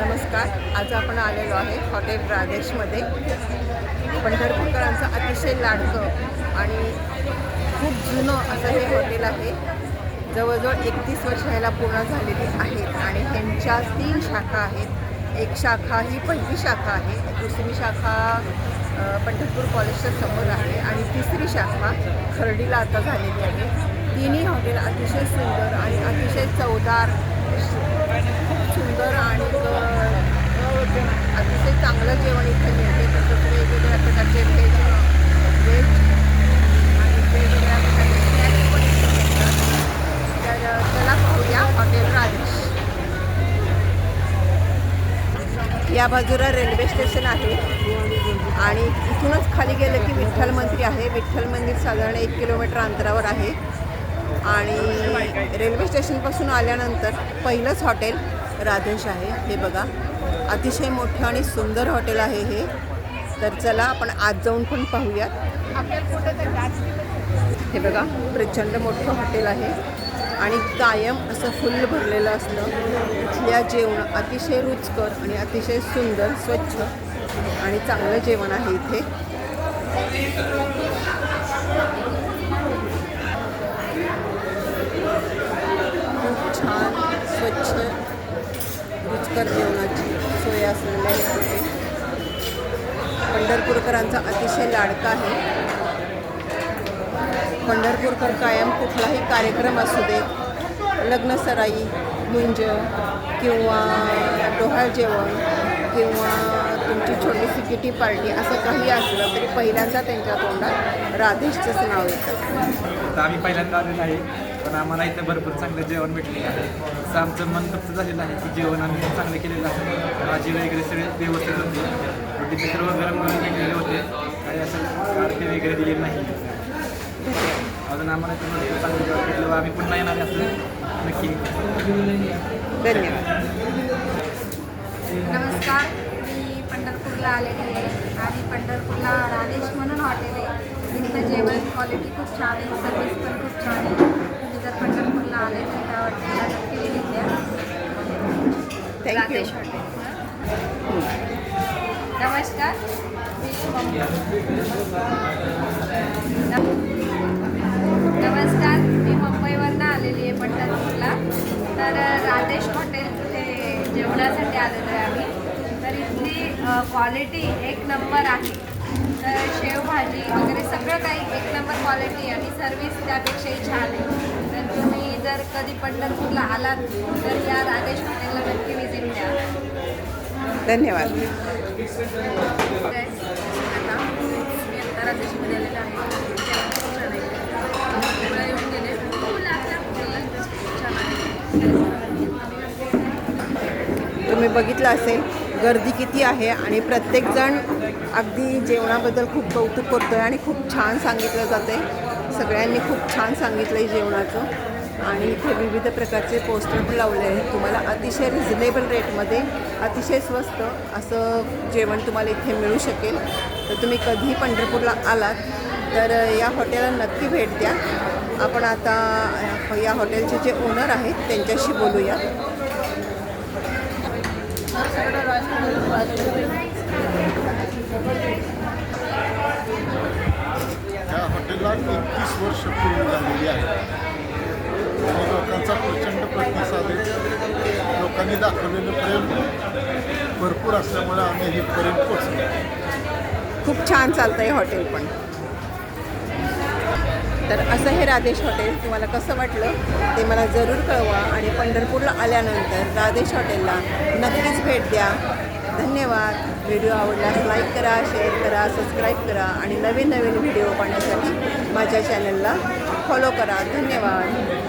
नमस्कार आज आपण आलेलो आहे हॉटेल राजेशमध्ये पंढरपूरकरांचं अतिशय लाडकं आणि खूप जुनं असं हे हॉटेल आहे. जवळजवळ एकतीस वर्ष ह्याला पूर्ण झालेली आहेत आणि ह्यांच्या तीन शाखा आहेत. एक शाखा ही पहिली शाखा आहे दुसरी शाखा पंढरपूर कॉलेजच्या समोर आहे आणि तिसरी शाखा खर्डीला आता झालेली आहे. तिन्ही हॉटेल अतिशय सुंदर आणि अतिशय चवदार खूप सुंदर आणि अतिशय चांगलं जेवण इथे मिळते. तसंच वेगवेगळ्या प्रकारचे व्हेज व्हेज आणि वेगवेगळ्या प्रकारचे स्नॅक्स पण इथे मिळतात. तर चला पाहूया हॉटेल राजेश. या बाजूला रेल्वे स्टेशन आहे. आणि इथूनच खाली गेलं की विठ्ठल मंदिर आहे. विठ्ठल मंदिर साधारण एक किलोमीटर अंतरावर आहे. आणि रेल्वे स्टेशनपासून आल्यानंतर पहिलंच हॉटेल राधेश आहे. हे बघा. अतिशय मोठं आणि सुंदर हॉटेल आहे हे. तर चला आपण आज जाऊन पण पाहूयात. हे बघा प्रचंड मोठं हॉटेल आहे. आणि कायम असं फुल भरलेलं असतं. इथल्या जेवण अतिशय रुचकर आणि अतिशय सुंदर स्वच्छ आणि चांगलं जेवण आहे इथे खूप छान स्वच्छ रुचकर जेवणाची सोय असलेलं हे हॉटेल पंढरपूरकरांचा अतिशय लाडका आहे. पंढरपूरकर कायम कुठलाही कार्यक्रम असू दे लग्नसराई मुंज किंवा डोहाळ जेवण किंवा तुमची छोटीशी किटी पार्टी असं काही असलं तरी पहिल्यांदा त्यांच्या तोंडात राधेशचंच नाव येतं. आम्ही पहिल्यांदा आलेलं आहे. पण आम्हाला इथं भरपूर चांगलं जेवण भेटलेलं आहे. असं आमचं मन तृप्त झालेलं आहे की जेवण आम्ही चांगलं केलेलं आहे. भाजी वगैरे सगळे व्यवस्थित होते. रोटी सर्व गरम गरम भेटलेले होते. काही असं आरती वगैरे दिले नाही. अजून आम्हाला इथं भरपूर चांगलं जेवण भेटलं व आम्ही पुन्हा येणार असं नक्की. धन्यवाद. नमस्कार. मी पंढरपूरला आलेली आहे. आणि पंढरपूरला राणेश म्हणून हॉटेल आहे. तिथलं जेवण क्वालिटी खूप छान आहे. सर्विस पण खूप छान आहे. आले तर नक्की हॉटेल. नमस्कार. मी मुंबई नमस्कार. मी मुंबईवरनं आलेली आहे पंढरपूरला. तर राधेश हॉटेल हे जेवणासाठी आलेलो आहे आम्ही. तर इथली क्वालिटी एक नंबर आहे. तर शेवभाजी वगैरे सगळं काही एक नंबर क्वालिटी आणि सर्विस त्यापेक्षाही छान आहे. कधी पंढरपूरला आलात तर या राधेश हॉटेलला नक्की विजिट द्या. धन्यवाद. तुम्ही बघितलं असेल गर्दी किती आहे आणि प्रत्येकजण अगदी जेवणाबद्दल खूप कौतुक करतो आहे आणि खूप छान सांगितलं जाते सगळ्यांनी खूप छान सांगितलं आहे जेवणाचं. आणि इथे विविध प्रकारचे पोस्टर पण लावले आहेत. तुम्हाला अतिशय रिझनेबल रेटमध्ये अतिशय स्वस्त असं जेवण तुम्हाला इथे मिळू शकेल. तर तुम्ही कधीही पंढरपूरला आलात तर या हॉटेलला नक्की भेट द्या. आपण आता या हॉटेलचे जे ओनर आहेत त्यांच्याशी बोलूया. या हॉटेलला एकतीस वर्ष पूर्ण झालेली आहे. आणि लोकांचा प्रचंड प्रतिसाद लोकांनी दाखवलेलं प्रेम भरपूर असल्यामुळे आम्ही हे प्रेम पोचलो खूप छान चालतं आहे हॉटेल पण. तर असं हे राधेश हॉटेल तुम्हाला कसं वाटलं ते मला जरूर कळवा आणि पंढरपूरला आल्यानंतर राधेश हॉटेलला नक्कीच भेट द्या. धन्यवाद. व्हिडिओ आवडल्यास लाईक करा शेअर करा सबस्क्राईब करा आणि नवीन नवीन व्हिडिओ पाहण्यासाठी माझ्या चॅनलला फॉलो करा. धन्यवाद.